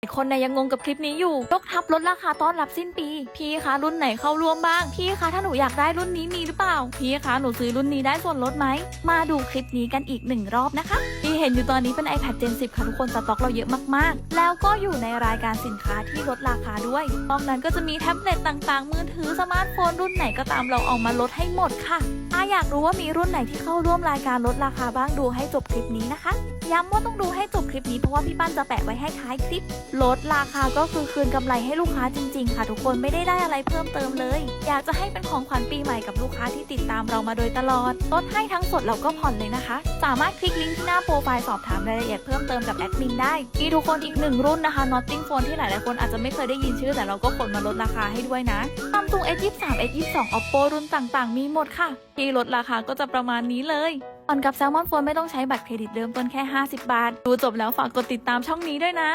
หลายคนเนี่ยยังงงกับคลิปนี้อยู่ ยกทับลดราคาต้อนรับสิ้นปี พี่คะรุ่นไหนเข้าร่วมบ้าง พี่คะถ้าหนูอยากได้รุ่นนี้มีหรือเปล่า พี่คะหนูซื้อรุ่นนี้ได้ส่วนลดไหม มาดูคลิปนี้กันอีกหนึ่งรอบนะคะ ที่เห็นอยู่ตอนนี้เป็น iPad Gen 10 ค่ะทุกคนสต็อกเราเยอะมากๆ แล้วก็อยู่ในรายการสินค้าที่ลดราคาด้วยนอกนั้นก็จะมีแท็บเล็ตต่างๆ มือถือสมาร์ทโฟนรุ่นไหนก็ตามเราเอามาลดให้หมดค่ะถ้าอยากรู้ว่ามีรุ่นไหนที่เข้าร่วมรายการลดราคาบ้างดูให้จบคลิปนี้นะคะ ย้ำว่าต้องดูให้จบคลิปนี้เพราะว่าพี่ปั้นจะแปะไว้ให้ท้ายคลิป ลดราคาก็คือคืนกำไรให้ลูกค้าจริงๆ ค่ะ ทุกคนไม่ได้ได้อะไรเพิ่มเติมเลย อยากจะให้เป็นของขวัญปีใหม่กับลูกค้าที่ติดตามเรามาโดยตลอดลดให้ทั้งสดแล้วก็ผ่อนเลยนะคะ สามารถคลิกลิงก์ที่หน้าโปรไฟล์สอบถามรายละเอียดเพิ่มเติมกับแอดมินได้มีทุกคนอีกหนึ่งรุ่นนะคะ Notting Phone ที่หลายๆคนอาจจะไม่เคยได้ยินชื่อ แต่เราก็ขนมาลดราคาให้ด้วยนะ Samsung S23 S22 Oppo รุ่นต่างๆ มีหมดค่ะ ที่ลดราคาก็จะประมาณนี้เลยอ่อนกับแซลมอนโฟนไม่ต้องใช้บัตรเครดิตเริ่มต้นแค่ 50 บาท ดูจบแล้วฝากกดติดตามช่องนี้ด้วยนะ